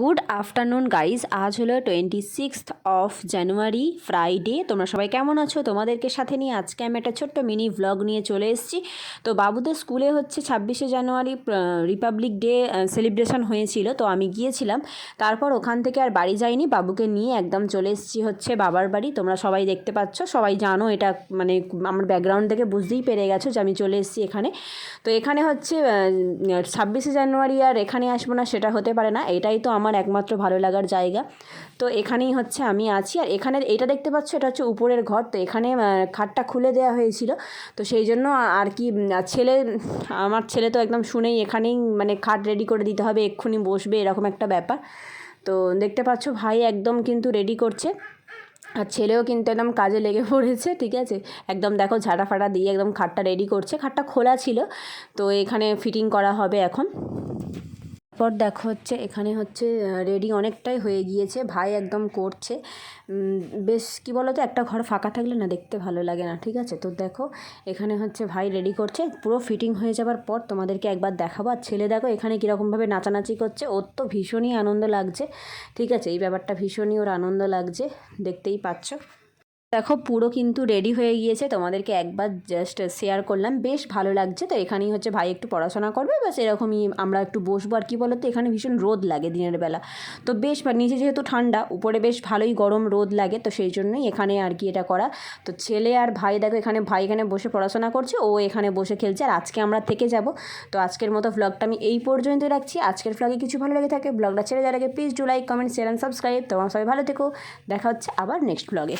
Good afternoon guys আজ হলো twenty sixth of January Friday তোমরা সবাই কেমন আছো? তোমাদেরকে সাথে নিয়ে আজকে আমি একটা ছোট্ট মিনি ভ্লগ নিয়ে চলে এসেছি। তো বাবুদের স্কুলে হচ্ছে ছাব্বিশে জানুয়ারি রিপাবলিক ডে সেলিব্রেশন হয়েছিল, তো আমি গিয়েছিলাম। তারপর ওখান থেকে আর বাড়ি যাইনি, বাবুকে নিয়ে একদম চলে এসেছি হচ্ছে বাবার বাড়ি। তোমরা সবাই দেখতে পাচ্ছ, সবাই জানো এটা মানে আমার ব্যাকগ্রাউন্ড থেকে বুঝতেই পেরে গেছো যে আমি চলে এসেছি এখানে। তো এখানে হচ্ছে ছাব্বিশে জানুয়ারি আর এখানে আসব না, সেটা হতে পারে না। এটাই তো আমার একমাত্র ভালো লাগার জায়গা। তো এখানেই হচ্ছে আমি আছি। আর এখানে এটা দেখতে পাচ্ছ, এটা হচ্ছে উপরের ঘর। তো এখানে খাটটা খুলে দেওয়া হয়েছিল। তো সেই জন্য আর কি ছেলে, আমার ছেলে তো একদম শুনেই এখানেই মানে খাট রেডি করে দিতে হবে, এক্ষুনি বসবে, এরকম একটা ব্যাপার। তো দেখতে পাচ্ছ, ভাই একদম কিন্তু রেডি করছে। আর ছেলেও কিন্তু একদম কাজে লেগে পড়েছে, ঠিক আছে? একদম দেখো, ঝাঁটা ফাটা দিয়ে একদম খাটটা রেডি করছে। খাটটা খোলা ছিল। তো এখানে ফিটিং করা হবে এখন। তারপর দেখো হচ্ছে, এখানে হচ্ছে রেডি অনেকটাই হয়ে গিয়েছে। ভাই একদম করছে। বেশ কি বলো তো একটা ঘর ফাঁকা থাকলে না দেখতে ভালো লাগে না, ঠিক আছে? তো দেখো, এখানে হচ্ছে ভাই রেডি করছে। পুরো ফিটিং হয়ে যাবার পর তোমাদেরকে একবার দেখাবো। আর ছেলে দেখো, এখানে কীরকমভাবে নাচানাচি করছে। ওর তো ভীষণই আনন্দ লাগছে, ঠিক আছে? এই ব্যাপারটা ভীষণই ওর আনন্দ লাগছে, দেখতেই পাচ্ছ। দেখো, পুরো কিন্তু রেডি হয়ে গিয়েছে। তোমাদেরকে একবার জাস্ট শেয়ার করলাম। বেশ ভালো লাগছে। তো এখানেই হচ্ছে ভাই একটু পড়াশোনা করবে। বাস এরকমই আমরা একটু বসবো। আর কি বলো তো এখানে ভীষণ রোদ লাগে দিনের বেলা। তো বেশ নিচে যেহেতু ঠান্ডা, উপরে বেশ ভালোই গরম রোদ লাগে। তো সেই জন্যই এখানে আর কি এটা করা। তো ছেলে আর ভাই, দেখো, এখানে, ভাই এখানে বসে পড়াশোনা করছে। ও এখানে বসে খেলছে। আর আজকে আমরা থেকে যাব। তো আজকের মতো ভ্লগটা আমি এই পর্যন্তই রাখছি। আজকের ভ্লগে কিছু ভালো লেগে থাকে ব্লগটা ছেড়ে যাওয়ার আগে please do like comment share and subscribe তোমার সবাই ভালো থেকো। দেখা হচ্ছে আবার নেক্সট ভ্লগে